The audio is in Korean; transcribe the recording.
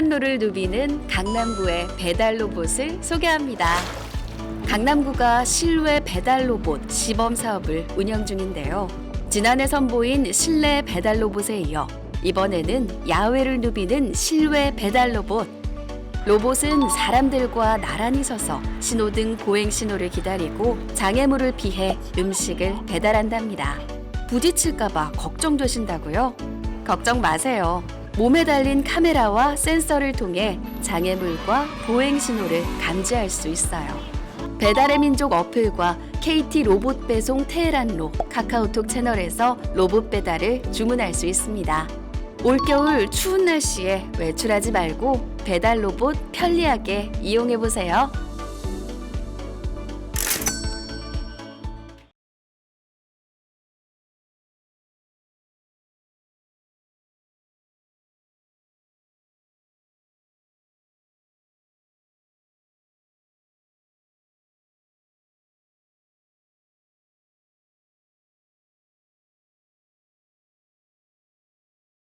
테헤란로를 누비는 강남구의 배달 로봇을 소개합니다. 강남구가 실외 배달 로봇 시범 사업을 운영 중인데요. 지난해 선보인 실내 배달 로봇에 이어 이번에는 야외를 누비는 실외 배달 로봇. 로봇은 사람들과 나란히 서서 신호등 보행 신호를 기다리고 장애물을 피해 음식을 배달한답니다. 부딪힐까봐 걱정되신다고요? 걱정 마세요. 몸에 달린 카메라와 센서를 통해 장애물과 보행 신호를 감지할 수 있어요. 배달의 민족 어플과 KT 로봇 배송 테헤란로 카카오톡 채널에서 로봇 배달을 주문할 수 있습니다. 올겨울 추운 날씨에 외출하지 말고 배달 로봇 편리하게 이용해 보세요.